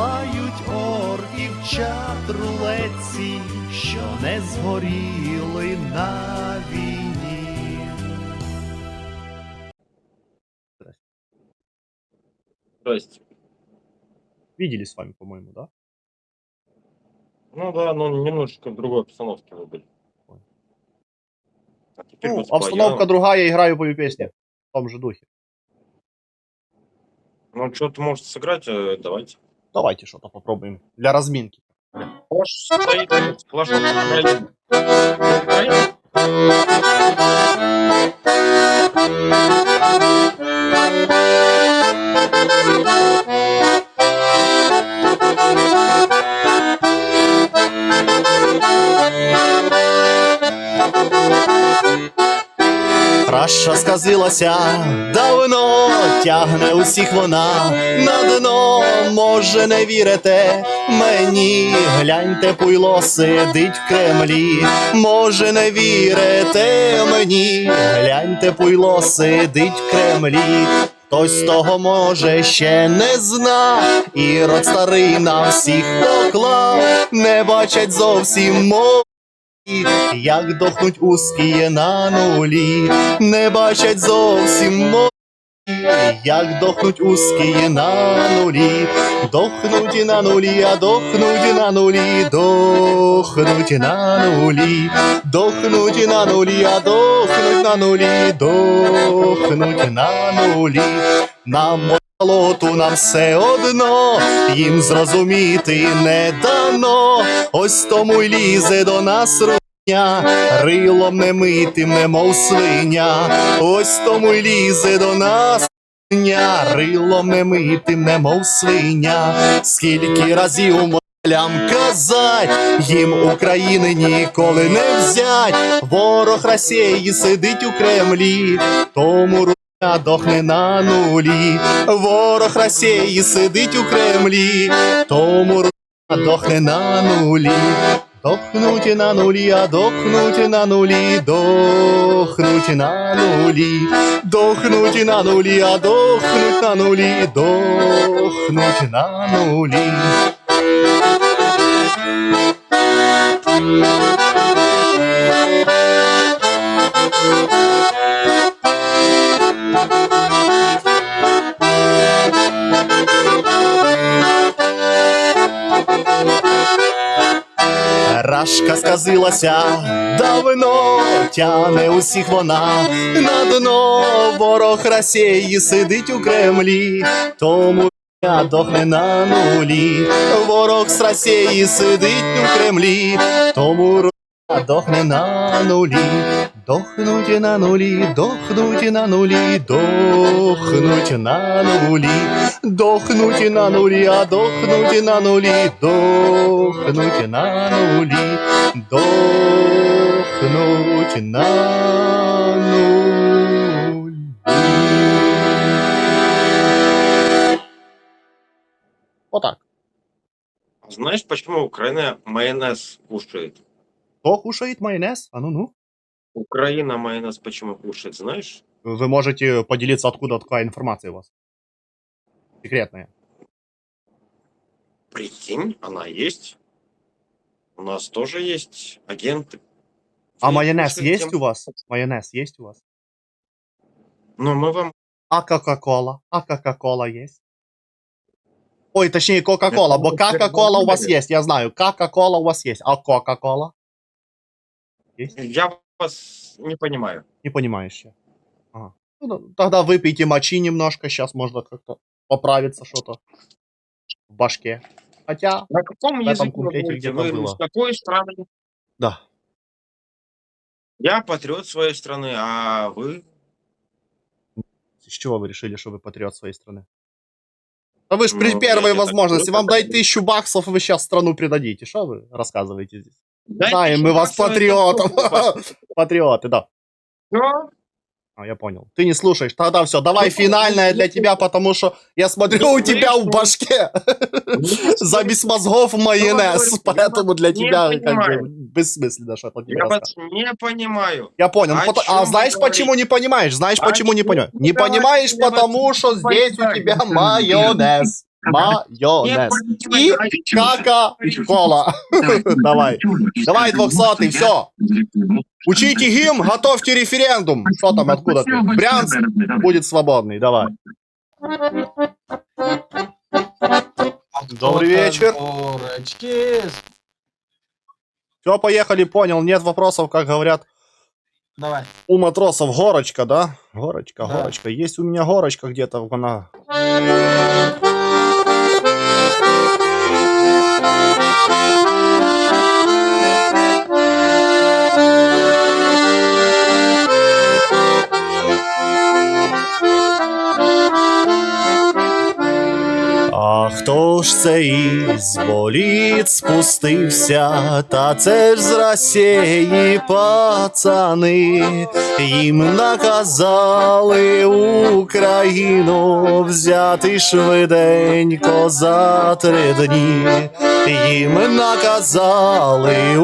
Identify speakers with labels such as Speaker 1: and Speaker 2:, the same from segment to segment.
Speaker 1: палають орків чат рулетці, що не згоріли на війні.
Speaker 2: Здрасте.
Speaker 1: Видели с вами, по-моему, да?
Speaker 2: Ну да, но немножечко в другой обстановке вы были. А теперь
Speaker 1: Ну,
Speaker 2: вот
Speaker 1: обстановка
Speaker 2: споем.
Speaker 1: другая, играю по песне. В том же духе.
Speaker 2: Ну, что-то может сыграть, э, давайте.
Speaker 1: Давайте что-то попробуем. Для разминки.
Speaker 2: Украины. Украина?
Speaker 1: Раша сказилася давно, тягне усіх вона на дно. Може, не вірите мені, гляньте, пуйло сидить в Кремлі. Може, не вірите мені, гляньте, пуйло сидить в Кремлі. Хтось того може ще не зна, і рот старий на всіх поклав, не бачать зовсім мов. Як дохнуть узкі на нулі, не бачать зовсім мої, як дохнуть узкі на нулі, дохнуть на нулі, а дохнуть на нулі, дохнуть на нулі, дохнуть на нулі, а дохнуть на нулі, дохнуть на нулі. Молоту нам все одно, їм зрозуміти не дано. Ось тому й лізе до нас руня, рилом не митим, немов свиня. Ось тому й лізе до нас. Рилом не митим, немов свиня, скільки разів молям казать, їм України ніколи не взять. Ворог Росії сидить у Кремлі, тому дохне на нулі. Ворог Росії сидить у Кремлі, тому дохне на нулі. Дохнуть на нулі, а дохнуть на нулі, дохнуть на нулі, дохнуть на нулі, а дохнуть на нулі, дохнуть на нулі. Рашка сказилася давно, тяне усіх вона на дно. Ворог Росії сидить у Кремлі, тому я дохне на нулі. Ворог з Росії сидить у Кремлі, тому рука дохне на нулі. Дохнуть на нулі, дохнуть на нулі, дохнуть на нулі, дохнуть на нулі, а дохнуть на нулі, дохнуть на нулі, дохнуть на нулі. Отак.
Speaker 2: Знаешь, почему Украина майонез кушает?
Speaker 1: Хто кушает майонез? А ну ну.
Speaker 2: Украина майонез почему кушает, знаешь?
Speaker 1: Вы можете поделиться, откуда такая информация у вас? Секретная.
Speaker 2: Прикинь, она есть. У нас тоже есть агенты.
Speaker 1: А
Speaker 2: И
Speaker 1: майонез есть
Speaker 2: тем-
Speaker 1: у вас? Майонез есть у вас?
Speaker 2: Ну, мы вам...
Speaker 1: А Кока-Кола? А Кока-Кола есть? Ой, точнее, Кока-Кола, бо Кока-Кола у вас есть, я знаю. Кока-Кола у вас есть, а Кока-Кола?
Speaker 2: Я вас не понимаю.
Speaker 1: Не понимаешь я. Ага. Ну, да, тогда выпейте мочи немножко, сейчас можно как-то поправиться что-то в башке. Хотя,
Speaker 2: На каком
Speaker 1: В этом
Speaker 2: языке вы
Speaker 1: куплете
Speaker 2: говорите?
Speaker 1: где-то
Speaker 2: Вы
Speaker 1: было.
Speaker 2: с какой страны?
Speaker 1: да.
Speaker 2: Я патриот своей страны, а вы...
Speaker 1: С чего вы решили, что вы патриот своей страны? Да вы же при
Speaker 2: Ну,
Speaker 1: первой возможности, вам дать тысячу баксов, вы сейчас страну предадите. Что вы рассказываете здесь?
Speaker 2: Дайте
Speaker 1: Знаем мы вас
Speaker 2: это
Speaker 1: патриотов. Патриоты, да.
Speaker 2: Что?
Speaker 1: А, я понял. Ты не слушаешь. Тогда все, давай
Speaker 2: Ну,
Speaker 1: финальное
Speaker 2: ну,
Speaker 1: для
Speaker 2: ну,
Speaker 1: тебя, потому что я смотрю,
Speaker 2: ну,
Speaker 1: у тебя в башке
Speaker 2: Не
Speaker 1: замесь мозгов майонез, поэтому для
Speaker 2: не
Speaker 1: тебя как бы
Speaker 2: понимаю.
Speaker 1: бессмысленно что-то тебе
Speaker 2: Я
Speaker 1: рассказывать.
Speaker 2: не понимаю.
Speaker 1: Я понял.
Speaker 2: О
Speaker 1: Пото-
Speaker 2: чём
Speaker 1: А знаешь, почему не понимаешь? Знаешь,
Speaker 2: О
Speaker 1: почему не
Speaker 2: чём
Speaker 1: понимаешь? Не понимаешь, потому что здесь у тебя майонез. Майонез. И Кока-кола. Давай. Давай, 200 все. Учите гимн, готовьте референдум. Что там, откуда ты? Брянск будет свободный, давай. Добрый вечер.
Speaker 3: Горочки.
Speaker 1: Все, поехали, понял. Нет вопросов, как говорят
Speaker 3: Давай.
Speaker 1: у матросов. Горочка, да? Горочка,
Speaker 3: Да.
Speaker 1: горочка. Есть у меня горочка где-то. Она... ж це із боліт спустився? Та це ж з Росії пацани. Їм наказали Україну взяти швиденько за три дні. Їм наказали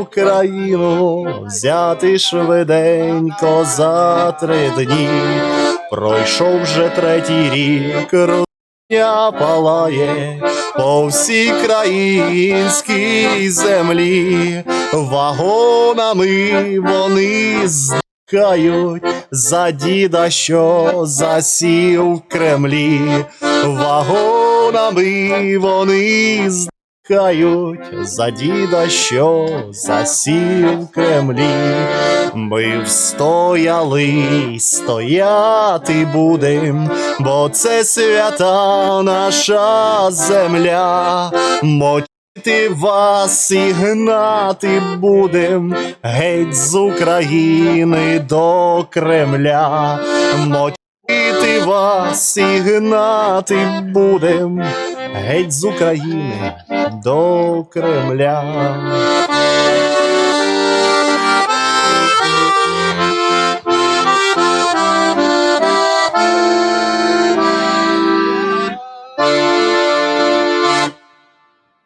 Speaker 1: Україну взяти швиденько за три дні. Пройшов вже третій рік. Палає по всій країнській землі, вагонами вони здихають за діда, що засів в Кремлі, вагонами вони здихають за діда, що засів в Кремлі. Ми встояли стояти будем, бо це свята наша земля. Мочити вас і гнати будем геть з України до Кремля. Мочити вас і гнати будем геть з України до Кремля.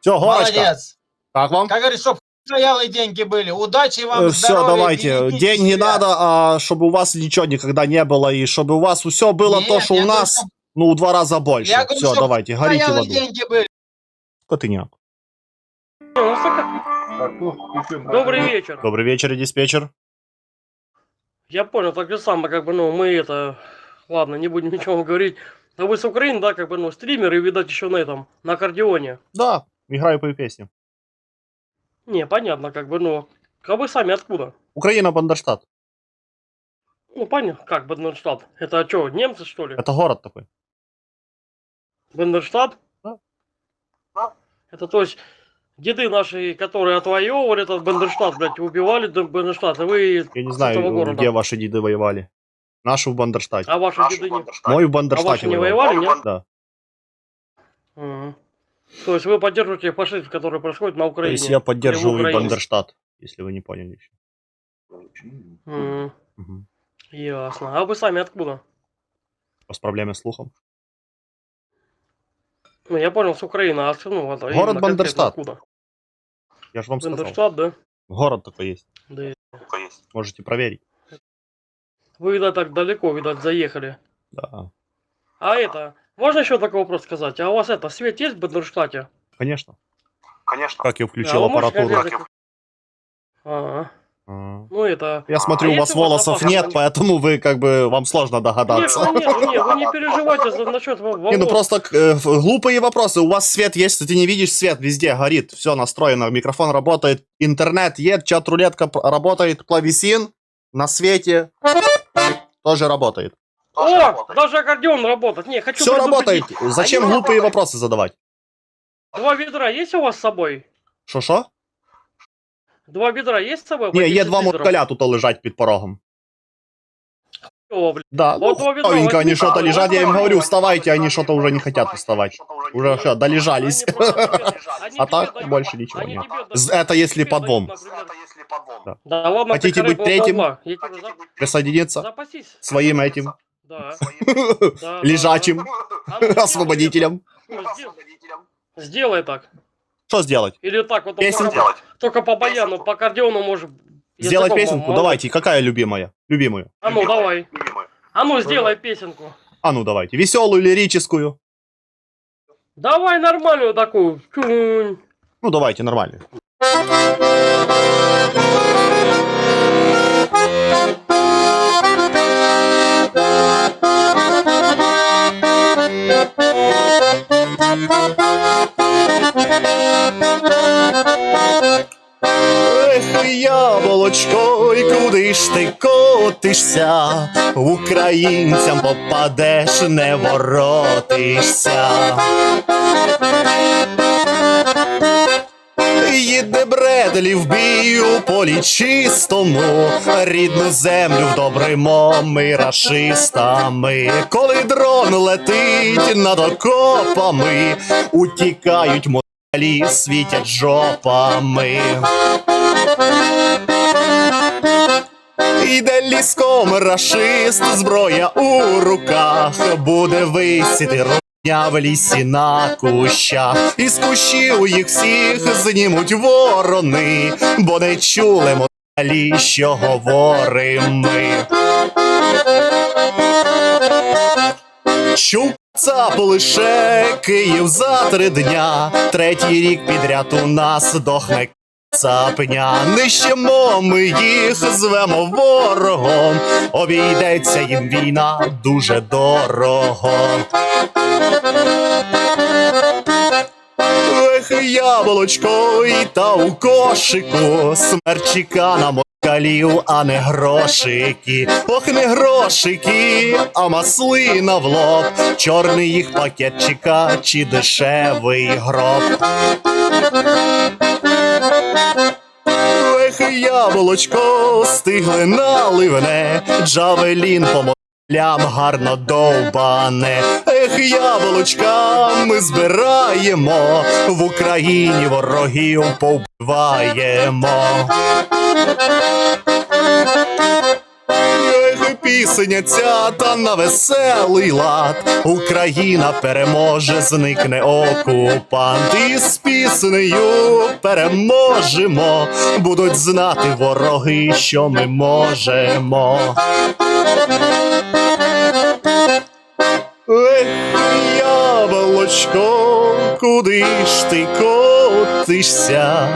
Speaker 1: Все, горочка.
Speaker 3: Молодец.
Speaker 1: Как вам?
Speaker 3: Как говорится, стоялые деньги были. Удачи вам,
Speaker 1: Все,
Speaker 3: здоровья,
Speaker 1: давайте. Деньги
Speaker 3: себя.
Speaker 1: надо, а чтобы у вас ничего никогда не было, и чтобы у вас все было
Speaker 3: Нет,
Speaker 1: то, что у
Speaker 3: говорю,
Speaker 1: нас,
Speaker 3: чтоб
Speaker 1: ну, в два раза больше.
Speaker 3: Я говорю,
Speaker 1: все, давайте, горите в
Speaker 3: Стоялые
Speaker 1: аду.
Speaker 3: деньги были.
Speaker 1: Котыняк.
Speaker 4: Добрый вечер.
Speaker 1: Добрый вечер, диспетчер.
Speaker 4: Я понял, так же самое, как бы, ну, мы это... Ладно, не будем ничего говорить. А вы с Украины, да, как бы, ну, стримеры, видать, еще на этом, на аккордеоне.
Speaker 1: Да, играю по песне.
Speaker 4: Не, понятно, как бы, ну, а вы сами откуда?
Speaker 1: Украина, Бандерштат.
Speaker 4: Ну, понятно, как Бандерштат? Это что, немцы, что ли?
Speaker 1: Это город такой.
Speaker 4: Бандерштат?
Speaker 1: Да.
Speaker 4: Это, то есть, деды наши, которые отвоевывали этот Бандерштат, блядь, убивали Бандерштат, а вы
Speaker 1: Я не знаю,
Speaker 4: города.
Speaker 1: где ваши деды воевали. Наши в Бандерштате.
Speaker 4: А ваши деды не...
Speaker 1: Мой в
Speaker 4: А
Speaker 1: Бандерштате
Speaker 4: ваши не
Speaker 1: воевал.
Speaker 4: воевали, нет?
Speaker 1: Да.
Speaker 4: Мгм. То есть вы поддерживаете фашизм, который происходит на
Speaker 1: То
Speaker 4: Украине?
Speaker 1: есть я поддерживаю
Speaker 4: Украине.
Speaker 1: Бандерштат, если вы не поняли еще.
Speaker 4: М,
Speaker 1: Мгм.
Speaker 4: Ясно. А вы сами откуда?
Speaker 1: С слухом?
Speaker 4: Ну, я понял, с Украины, а ну, это,
Speaker 1: Город
Speaker 4: именно конкретно
Speaker 1: Бандерштат.
Speaker 4: Откуда?
Speaker 1: Я же вам сказал.
Speaker 4: Бандерштат, да?
Speaker 1: Город такой есть.
Speaker 4: Да.
Speaker 1: Можете проверить.
Speaker 4: Вы, видать, так далеко, видать, заехали.
Speaker 1: Да.
Speaker 4: А это, можно еще такой вопрос сказать? А у вас это, свет есть в Бандерштате?
Speaker 1: Конечно.
Speaker 5: Конечно.
Speaker 1: Как я включил
Speaker 4: вы можете
Speaker 1: аппаратуру.
Speaker 4: конкретно- Ага.
Speaker 1: А.
Speaker 4: Ну это...
Speaker 1: Я смотрю,
Speaker 4: А
Speaker 1: у вас
Speaker 4: у вас
Speaker 1: волосов
Speaker 4: запас
Speaker 1: нет, поэтому вы как бы вам сложно
Speaker 4: Нет,
Speaker 1: догадаться.
Speaker 4: ну, нет, ну, нет, вы не переживайте за, насчет во- волос.
Speaker 1: Не, ну просто э, ф- глупые вопросы. У вас свет есть, ты не видишь свет, везде горит, все настроено, микрофон работает, интернет есть, чат-рулетка п- работает, клавесин на свете тоже работает.
Speaker 4: О,
Speaker 5: работает.
Speaker 4: даже аккордеон работает. Не, хочу
Speaker 1: Все работает. Зачем
Speaker 4: я-
Speaker 1: глупые вопросы задавать?
Speaker 4: Два ведра есть у вас с собой?
Speaker 1: Шо-шо?
Speaker 4: Два ведра есть с собой?
Speaker 1: Не, є
Speaker 4: 10
Speaker 1: два моткаля тут лежать під порогом.
Speaker 4: О, блин.
Speaker 1: Да, ну,
Speaker 4: Вот два ведра
Speaker 1: новенько, они что-то
Speaker 4: а,
Speaker 1: лежат, я им говорю, вставайте, они что-то уже не хотят вставать. Уже все, долежались.
Speaker 4: Они просто тебе- они
Speaker 1: А
Speaker 4: тебе
Speaker 1: так
Speaker 4: дают-
Speaker 1: больше ничего
Speaker 4: они
Speaker 1: нет.
Speaker 4: тебе дают-
Speaker 1: З- Это если
Speaker 4: тебе
Speaker 1: по
Speaker 4: дают,
Speaker 1: двум.
Speaker 4: например.
Speaker 5: Это если по двум.
Speaker 1: Да.
Speaker 4: Да ладно,
Speaker 1: Хотите
Speaker 4: ты
Speaker 1: быть
Speaker 4: корыба
Speaker 1: третьим?
Speaker 4: долба. Я тебе за-
Speaker 1: Присоединиться
Speaker 4: Запасись.
Speaker 1: своим этим
Speaker 4: Да.
Speaker 1: лежачим
Speaker 4: да. А
Speaker 1: освободителем.
Speaker 4: сделай-
Speaker 5: освободителем?
Speaker 4: Сделай так.
Speaker 1: Что сделать?
Speaker 4: Или так вот. Только-
Speaker 5: Сделать.
Speaker 4: Только по баяну, по аккордеону можешь.
Speaker 1: Сделать песенку? Давайте. Какая любимая? Любимую.
Speaker 4: А ну давай. А ну сделай песенку.
Speaker 1: А ну давайте. Веселую, лирическую.
Speaker 4: Давай нормальную такую.
Speaker 1: Ну, давайте, нормально. Ех, яблочко, і куди ж ти котишся? Українцям попадеш, не воротишся. Їде Бредлі в бій полі чистому, рідну землю вдобримо ми рашистами. Коли дрон летить над окопами, утікають москалі, світять жопами. Іде ліском рашист, зброя у руках, буде висіти родня в лісі на кущах. Із кущів їх всіх знімуть ворони, бо не чули москалі, що говорим ми. Чув цап лише Київ за три дня, третій рік підряд у нас дохне цапня. нищемо, ми їх, звемо ворогом, обійдеться їм війна дуже дорого. Ех, яблочко, і та у кошику, смерчика на москалів, а не грошики. Ох, не грошики, а маслина в лоб, чорний їх пакетчика чи дешевий гроб. Ех, яблочко, стигле наливне, джавелін по москалям гарно довбане. Ех, яблочка, ми збираємо, в Україні ворогів повбиваємо. Пісня ця та на веселий лад. Україна переможе, зникне окупант. І з піснею переможемо. Будуть знати вороги, що ми можемо. Ех, яблочко, куди ж ти котишся?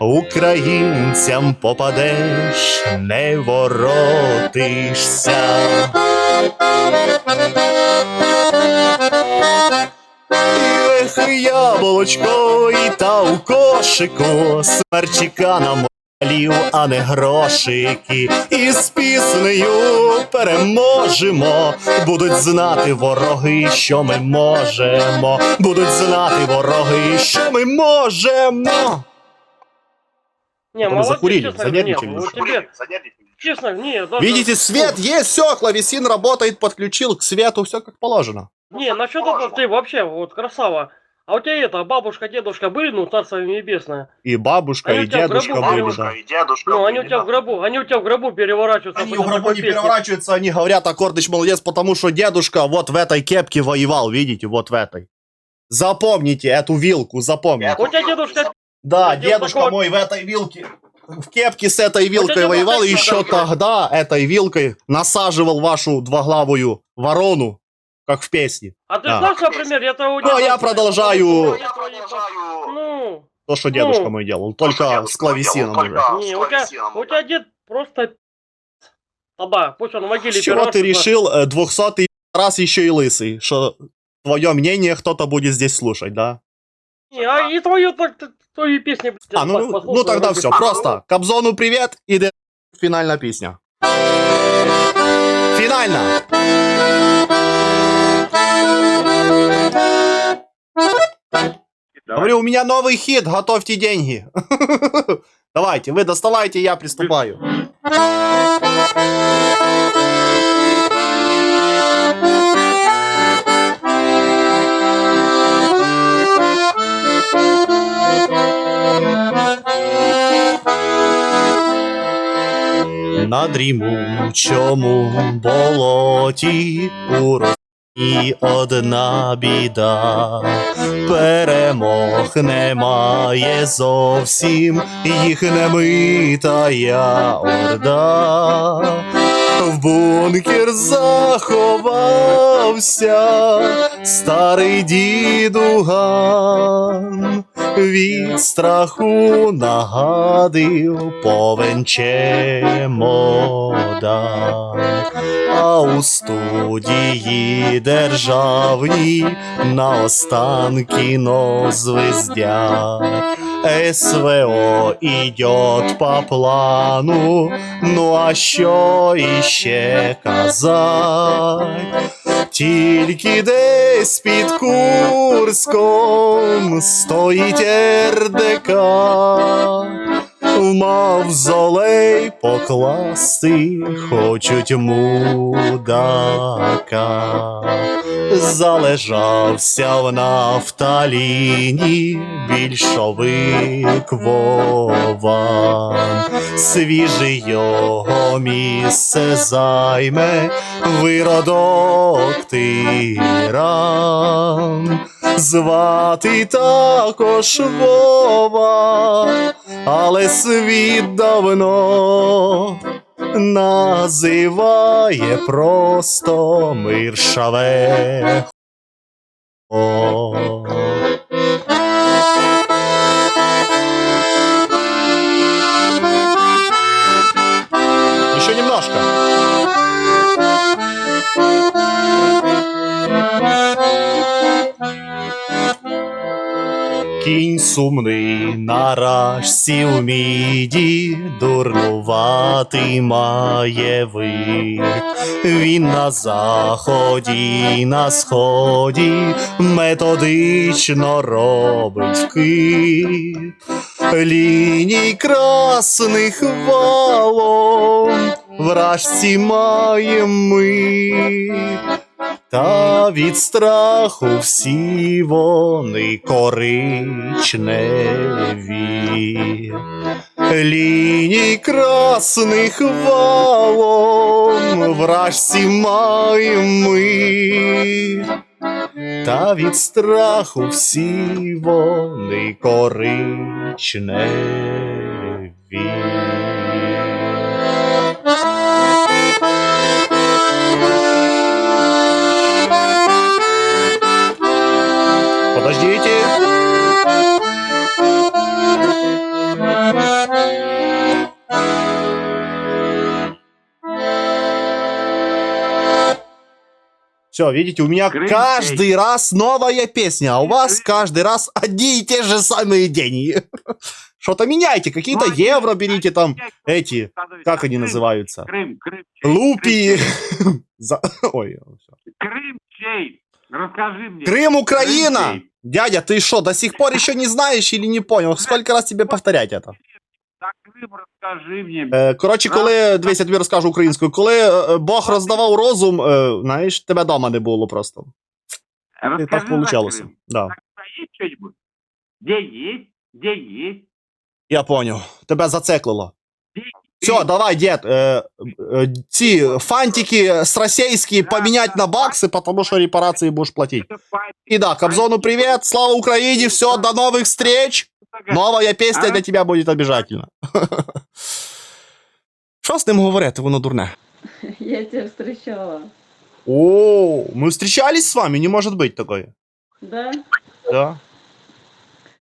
Speaker 1: Українцям попадеш, не воротишся. Ех, яблочко, і та у кошику, смерчика на молів, а не грошики. І з піснею переможемо. Будуть знати вороги, що ми можемо. Будуть знати вороги, що ми можемо.
Speaker 4: Не,
Speaker 1: Там
Speaker 4: молодец,
Speaker 1: закурили,
Speaker 4: честно говоря, нет, вот тебе, честно, не, даже-
Speaker 1: Видите, свет есть, все, клавесин работает, подключил к свету, все как положено.
Speaker 4: Не, насчет этого ты вообще, вот, красава. А у тебя это, бабушка, дедушка были, ну, царство небесное.
Speaker 1: И бабушка,
Speaker 4: Они
Speaker 1: и
Speaker 4: тебя в
Speaker 1: дедушка
Speaker 4: гробу
Speaker 1: были,
Speaker 5: Бабушка
Speaker 1: да.
Speaker 5: и дедушка.
Speaker 4: Ну, они у
Speaker 5: были,
Speaker 4: тебя
Speaker 5: да.
Speaker 4: в гробу, они у тебя в гробу переворачиваются.
Speaker 1: Они в
Speaker 4: потом
Speaker 1: гробу
Speaker 4: такой
Speaker 1: не
Speaker 4: песней.
Speaker 1: переворачиваются, они говорят, Аккордыч молодец, потому что дедушка вот в этой кепке воевал, видите, вот в этой. Запомните эту вилку, запомните.
Speaker 5: Эту
Speaker 4: У тебя дедушка.
Speaker 1: Да,
Speaker 4: дедушка
Speaker 1: дедушка
Speaker 4: вот-
Speaker 1: мой в этой вилке, в кепке с этой вилкой воевал, и еще
Speaker 4: такой.
Speaker 1: тогда этой вилкой насаживал вашу двоглавую ворону, как в песне.
Speaker 4: а ты
Speaker 1: Да.
Speaker 4: знаешь, например, я того
Speaker 1: Ну, а я продолжаю-
Speaker 5: Я продолжаю.
Speaker 4: Ну,
Speaker 1: То, что
Speaker 4: Ну,
Speaker 1: дедушка мой делал,
Speaker 5: что
Speaker 1: только с клавесином уже.
Speaker 4: не, у тебя, у тебя дед просто... Тогда, пусть он в могиле
Speaker 1: С чего ты решил, э, 200 раз еще и лысый, что твое мнение кто-то будет здесь слушать, да?
Speaker 4: Не, а и твою, твою песню, блядь,
Speaker 1: А, ну, ну тогда все, просто Кобзону привет и де- финальная песня. Финально! Говорю, у меня новый хит, готовьте деньги. Давайте, вы доставайте, я приступаю. На дрімучому болоті у Росії одна біда. Перемог немає зовсім, їх не митая орда. в бункер заховався старий дідуган, від страху нагадив повен чемодан. А у студії державній на останки но звездять. СВО идет по плану, ну а що іще казать? Тільки десь під Курском стоїть РДК, в мавзолей покласти хочуть мудака. Залежався в нафталіні більшовик Вован. Свіжий його місце займе виродок тиран. Звати також Вова, але світ давно називає просто миршаве. О. Кінь сумний на рашці міді, дурнуватий має вид. Він на заході, на сході методично робить вкид. Ліній красних валом вражці має ми. Та від страху всі вони коричневі. Ліній красних валом вражці маємо ми. Та від страху всі вони коричневі. Подождите. Все, видите, у меня
Speaker 5: Крым
Speaker 1: каждый раз новая песня, а у вас каждый раз одни и те же самые деньги. Что-то меняйте, какие-то евро берите там, эти, как они называются?
Speaker 5: Крым, Крым.
Speaker 1: Лупи. Ой.
Speaker 5: Крым чей? Расскажи мне.
Speaker 1: Крым, Украина!
Speaker 5: Крым чей?
Speaker 1: Дядя, ты что, до сих пор еще не знаешь или не понял? Сколько раз тебе повторять это?
Speaker 5: За Крым расскажи мне.
Speaker 1: Е, коротше, коли, дивись, я тобі розкажу українською, коли е, Бог роздавав розум, е, знаєш, тебе дома не було просто. І
Speaker 5: Расскажи
Speaker 1: так
Speaker 5: за
Speaker 1: получалося.
Speaker 5: Крым.
Speaker 1: Да.
Speaker 5: Так, а есть что-нибудь? Где есть? Где есть?
Speaker 1: Я поняв. Тебе зациклило.
Speaker 5: Где
Speaker 1: Все,
Speaker 5: есть?
Speaker 1: давай, дід, е, е, ці фантики з російські помінять на бакси, тому що репарації будеш платити.
Speaker 5: Это память.
Speaker 1: І да, Кобзону привіт, слава Україні, все, до нових встреч. Новая пісня
Speaker 5: А?
Speaker 1: для тебе буде обов'язково. Що з ним говорити, воно дурне?
Speaker 6: Я тебя встречала.
Speaker 1: О, мы встречались с вами, не может быть такое.
Speaker 6: Да?
Speaker 1: Да.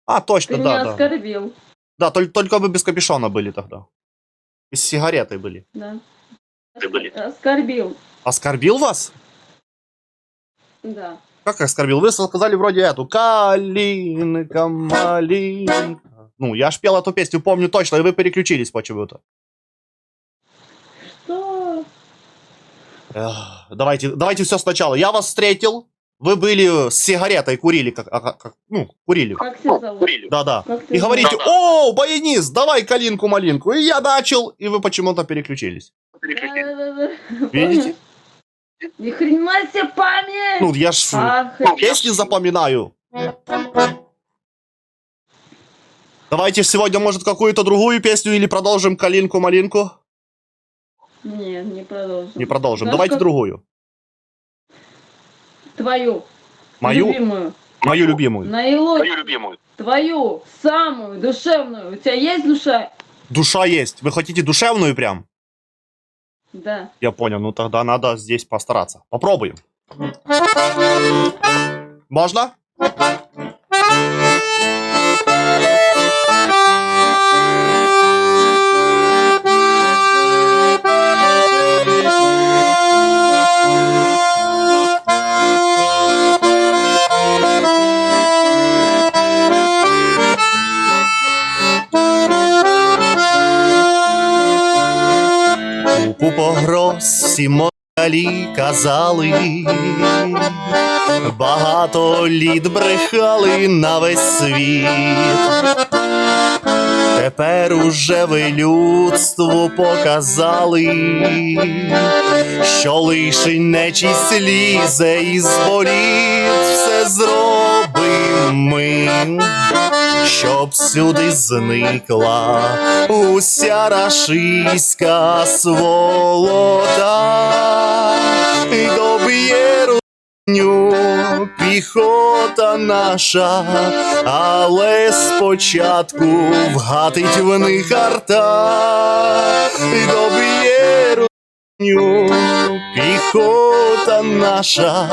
Speaker 1: А,
Speaker 6: Ты
Speaker 1: точно, да,
Speaker 6: меня
Speaker 1: да.
Speaker 6: оскорбил.
Speaker 1: Да, только, только вы без капюшона были тогда. И с сигаретой были.
Speaker 6: Да.
Speaker 2: Ты были.
Speaker 6: Оскорбил.
Speaker 1: Оскорбил вас?
Speaker 6: Да.
Speaker 1: Как оскорбил? Вы сказали вроде эту «Калинка, малинка». Ну, я ж пел эту песню, помню точно, и вы переключились почему-то.
Speaker 6: Что?
Speaker 1: Эх, Давайте, давайте все сначала. Я вас встретил, вы были с сигаретой, курили, как, а, как- как- ну, курили.
Speaker 6: Как тебя зовут?
Speaker 2: Курили.
Speaker 1: Да-да.
Speaker 6: Как
Speaker 1: И говорите,
Speaker 2: Да-да.
Speaker 1: о, баянист, давай калинку-малинку. И я начал, и вы почему-то переключились.
Speaker 6: Да-да-да.
Speaker 1: Видите?
Speaker 6: Ни хрена себе память!
Speaker 1: Ну, я ж
Speaker 6: Ах,
Speaker 1: песни запоминаю. Давайте сегодня, может, какую-то другую песню или продолжим калинку-малинку?
Speaker 6: Нет, не продолжим.
Speaker 1: Не продолжим.
Speaker 6: Знаешь,
Speaker 1: Давайте
Speaker 6: как-
Speaker 1: другую.
Speaker 6: Твою.
Speaker 1: Мою,
Speaker 6: Любимую.
Speaker 1: мою любимую.
Speaker 6: Наилучшую.
Speaker 2: Мою любимую.
Speaker 6: Твою. Самую душевную. У тебя есть душа?
Speaker 1: Душа есть. Вы хотите душевную прям?
Speaker 6: Да.
Speaker 1: Я понял, ну тогда надо здесь постараться. Попробуем. Можно? Всі москалі казали, багато літ брехали на весь світ. Тепер уже ви людству показали, що лишень нечість лізе із боліт, все зробимо ми щоб сюди зникла уся рашиська сволота, і доб'є русню піхота наша, але спочатку вгатить в них арта, і доб'є русню піхота наша,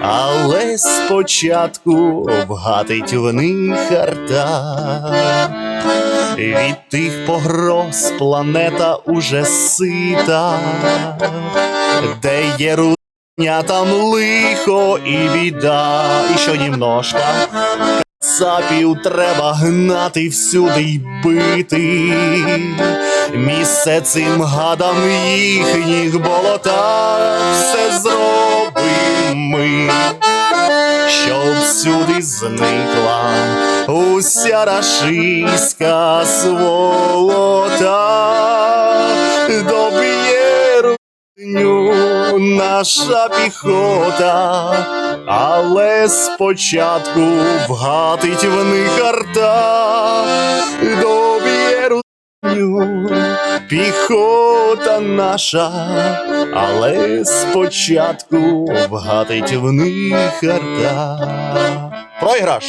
Speaker 1: але спочатку вгатить в них арта. Від тих погроз планета уже сита, де є рудня, там лихо і біда, і що німножка. Кацапів треба гнати всюди й бити. Місце цим гадам їхніх болотах все зробимо ми, щоб всюди зникла уся рашиська сволота, доб'є русню наша піхота, але спочатку вгатить в них арта, піхота наша, але спочатку вгатить в них арта. Проіграш!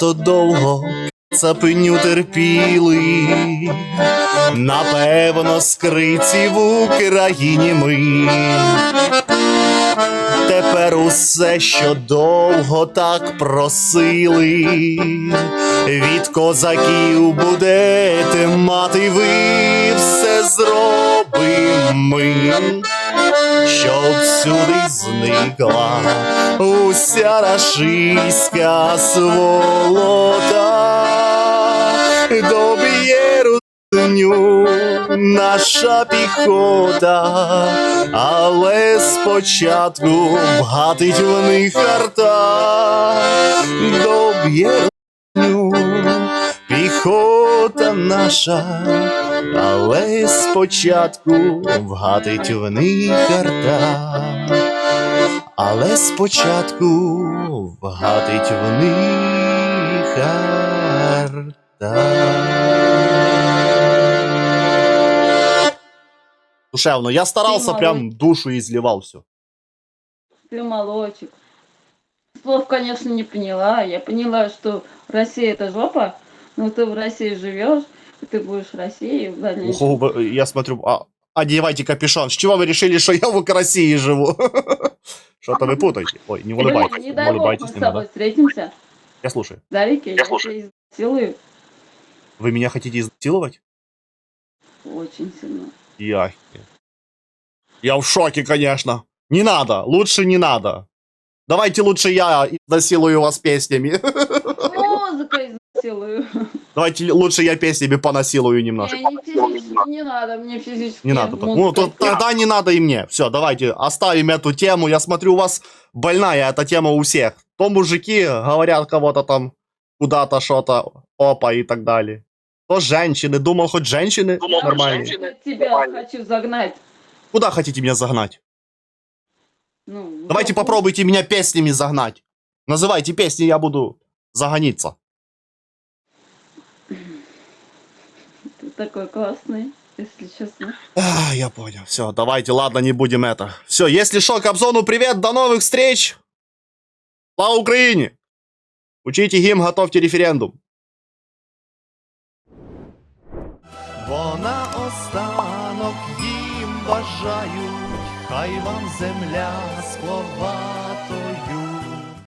Speaker 1: Занадто довго цапиню терпіли, напевно, скриті в Україні ми. Тепер усе, що довго так просили, від козаків будете мати ви, все зробимо ми щоб всюди зникла уся рашиська сволота, доб'є русню наша піхота, але спочатку вгатить в них арта, доб'є русню піхота наша. Але спочатку вгатить в них арта, але спочатку вгатить в них арта. Душевно, я старался,
Speaker 6: Ты
Speaker 1: прям душу изливал все.
Speaker 6: Ты молодчик. Слов, конечно, не поняла. Я поняла, что Россия это жопа, но ты в России живешь, и ты будешь в России в дальнейшем.
Speaker 1: Ого, я смотрю, а, одевайте капюшон. С чего вы решили, что я в России живу? Что-то вы путаете. Ой, не улыбайтесь,
Speaker 6: не
Speaker 1: не
Speaker 6: дай бог мы
Speaker 1: улыбайтесь
Speaker 6: с тобой встретимся.
Speaker 1: Я слушаю.
Speaker 6: Дарики, я, тебя изнасилую
Speaker 1: Вы меня хотите изнасиловать?
Speaker 6: очень сильно.
Speaker 1: Я... Я в шоке, конечно. Не надо, лучше не надо. Давайте лучше я изнасилую вас песнями.
Speaker 6: Музыкой изнасилую.
Speaker 1: Давайте лучше я песнями понасилую немножко.
Speaker 6: Не, не не надо, мне физически
Speaker 1: Не надо. так. Ну,
Speaker 6: музыкой.
Speaker 1: то тогда не надо и мне. Все, давайте оставим эту тему. Я смотрю, у вас больная эта тема у всех. То мужики говорят кого-то там куда-то что-то, опа и так далее. То женщины. Думал, хоть женщины нормальные.
Speaker 6: Я тебя хочу загнать.
Speaker 1: Куда хотите меня загнать?
Speaker 6: Ну,
Speaker 1: Давайте попробуйте меня песнями загнать. Называйте песни, я буду загониться.
Speaker 6: Такой классный, если честно.
Speaker 1: А, я понял. Все, давайте, ладно, не будем это. Все, если что, Кобзону привет, до новых встреч. Слава Украине! Учите гімн, готовьте референдум. Бо на останок їм бажають, хай вам земля лопатою